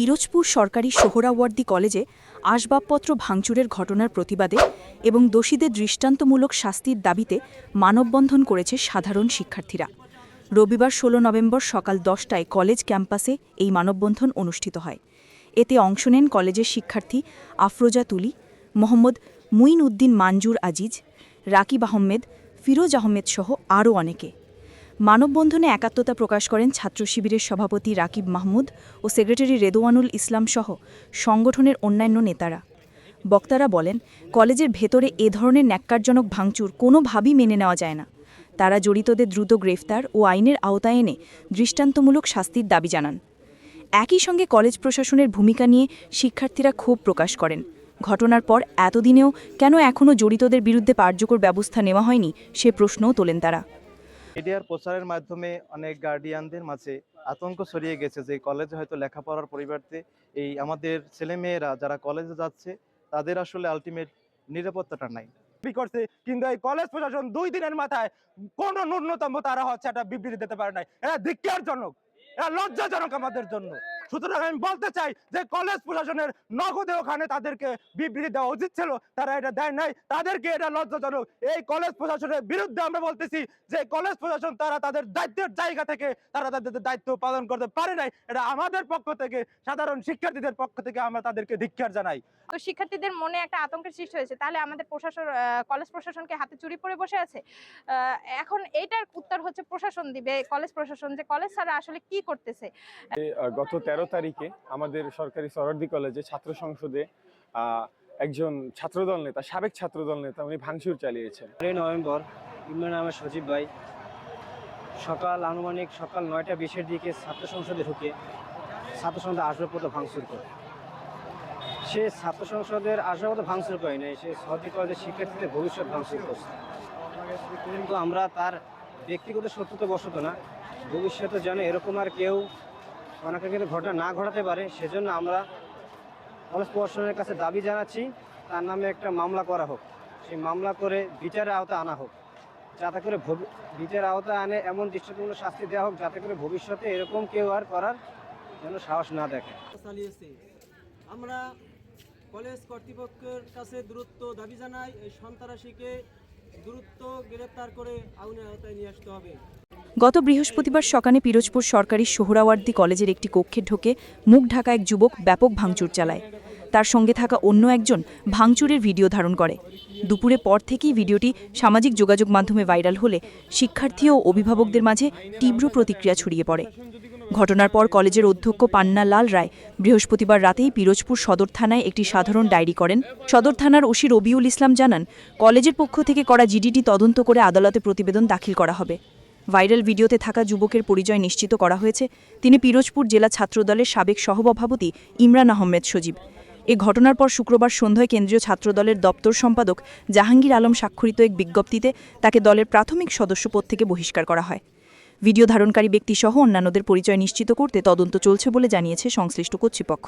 পিরোজপুর সরকারি সোহরাওয়ার্দী কলেজে আসবাবপত্র ভাঙচুরের ঘটনার প্রতিবাদে এবং দোষীদের দৃষ্টান্তমূলক শাস্তির দাবিতে মানববন্ধন করেছে সাধারণ শিক্ষার্থীরা। রবিবার ১৬ নভেম্বর সকাল দশটায় কলেজ ক্যাম্পাসে এই মানববন্ধন অনুষ্ঠিত হয়। এতে অংশ নেন কলেজের শিক্ষার্থী আফরোজা তুলি মোহাম্মদ মুইন উদ্দিন মানজুর আজিজ, রাকিব আহমেদ, ফিরোজ আহমেদ সহ আরও অনেকে। মানববন্ধনে একাত্মতা প্রকাশ করেন ছাত্র শিবিরের সভাপতি রাকিব মাহমুদ ও সেক্রেটারি রেদোয়ানুল ইসলাম সহ সংগঠনের অন্যান্য নেতারা। বক্তারা বলেন, কলেজের ভেতরে এ ধরনের ন্যাক্কারজনক ভাঙচুর কোনোভাবেই মেনে নেওয়া যায় না। তারা জড়িতদের দ্রুত গ্রেফতার ও আইনের আওতায় এনে দৃষ্টান্তমূলক শাস্তির দাবি জানান। একই সঙ্গে কলেজ প্রশাসনের ভূমিকা নিয়ে শিক্ষার্থীরা ক্ষোভ প্রকাশ করেন। ঘটনার পর এতদিনেও কেন এখনও জড়িতদের বিরুদ্ধে কার্যকর ব্যবস্থা নেওয়া হয়নি সে প্রশ্নও তোলেন তারা। মিডিয়ার প্রচারের মাধ্যমে অনেক গার্ডিয়ানদের মাঝে আতঙ্ক ছড়িয়ে গেছে যে কলেজে হয়তো লেখাপড়ার পরিবর্তে এই আমাদের ছেলেমেয়েরা যারা কলেজে যাচ্ছে, তাদের আসলে আলটিমেট নিরাপত্তাটা নাই। করছে, কিন্তু এই কলেজ প্রশাসন দুই দিনের মাথায় কোন ন্যূনতম তারা হচ্ছে একটা বিবৃতি দিতে পারে নাই। এরা ধিক্কারজনক, এরা লজ্জাজনক আমাদের জন্য। সুতরাং আমি বলতে চাই যে কলেজ প্রশাসনের নগদে ওখানে তাদেরকে বিবৃতি দেওয়া উচিত ছিল। তারা এটা দেয় নাই। তাদেরকে এটা লজ্জাজনক। এই কলেজ প্রশাসনের বিরুদ্ধে আমরা বলতেছি যে কলেজ প্রশাসন তারা তাদের দায়িত্বের জায়গা থেকে তারা তাদের দায়িত্ব পালন করতে পারে নাই। এটা আমাদের পক্ষ থেকে সাধারণ শিক্ষার্থীদের পক্ষ থেকে আমরা তাদেরকে ধিক্কার জানাই। তো শিক্ষার্থীদের মনে একটা আতঙ্কের সৃষ্টি হয়েছে। তাহলে আমাদের প্রশাসন কলেজ প্রশাসনকে হাতে চুরি পড়ে বসে আছে? আহ, এখন এইটার উত্তর হচ্ছে প্রশাসন দিবে। কলেজ প্রশাসন যে কলেজ স্যার আসলে কি করতেছে? গত তেরো তারিখে আমাদের সরকারি সরদি কলেজে ছাত্র সংসদে একজন ছাত্রদল নেতা, সাবেক ছাত্রদল নেতা উনি ভাঙচুর চালিয়েছেন। তেরোই নভেম্বর ইমরান আহমেদ সজীব ভাই সকাল আনুমানিক সকাল নয়টা বিশের দিকে ছাত্র সংসদে ঢুকে ছাত্র সংসদে আসবাবপত্র ভাঙচুর করে। সে ছাত্র সংসদের আসবাবপত্র ভাঙচুর করে নাই, সে সরদি কলেজের শিক্ষার্থীদের ভবিষ্যৎ ভাঙচুর করছে। কিন্তু আমরা তার ব্যক্তিগত শত্রুতা বসত না, ভবিষ্যতে যেন এরকম আর কেউ অনাকাঙ্ক্ষিত ঘটনা না ঘটাতে পারে, সেজন্য আমরা কলেজ প্রশাসনের কাছে দাবি জানাচ্ছি, তার নামে একটা মামলা করা হোক। সেই মামলা করে বিচারের আওতা আনা হোক। যাতে করে বিচারের আওতায় আনে এমন দৃষ্টিমূলক শাস্তি দেওয়া হোক, যাতে করে ভবিষ্যতে এরকম কেউ আর করার যেন সাহস না দেখে। চালিয়েছে। আমরা কলেজ কর্তৃপক্ষের কাছে দূরত্ব দাবি জানাই, এই সন্ত্রাসীকে দূরত্ব গ্রেপ্তার করে আইনের আওতায় নিয়ে আসতে হবে। গত বৃহস্পতিবার সকালে পিরোজপুর সরকারি সোহরাওয়ার্দী কলেজের একটি কক্ষে ঢোকে মুখ ঢাকা এক যুবক ব্যাপক ভাঙচুর চালায়। তার সঙ্গে থাকা অন্য একজন ভাঙচুরের ভিডিও ধারণ করে। দুপুরে পর থেকেই ভিডিওটি সামাজিক যোগাযোগ মাধ্যমে ভাইরাল হলে শিক্ষার্থী ও অভিভাবকদের মাঝে তীব্র প্রতিক্রিয়া ছড়িয়ে পড়ে। ঘটনার পর কলেজের অধ্যক্ষ পান্না লাল রায় বৃহস্পতিবার রাতেই পিরোজপুর সদর থানায় একটি সাধারণ ডায়েরি করেন। সদর থানার ওসি রবিউল ইসলাম জানান, কলেজের পক্ষ থেকে করা জিডিটি তদন্ত করে আদালতে প্রতিবেদন দাখিল করা হবে। ভাইরাল ভিডিওতে থাকা যুবকের পরিচয় নিশ্চিত করা হয়েছে। তিনি পিরোজপুর জেলা ছাত্রদলের সাবেক সহসভাপতি ইমরান আহমেদ সজীব। এ ঘটনার পর শুক্রবার সন্ধ্যায় কেন্দ্রীয় ছাত্রদলের দপ্তর সম্পাদক জাহাঙ্গীর আলম স্বাক্ষরিত এক বিজ্ঞপ্তিতে তাকে দলের প্রাথমিক সদস্যপদ থেকে বহিষ্কার করা হয়। ভিডিও ধারণকারী ব্যক্তিসহ অন্যান্যদের পরিচয় নিশ্চিত করতে তদন্ত চলছে বলে জানিয়েছে সংশ্লিষ্ট কর্তৃপক্ষ।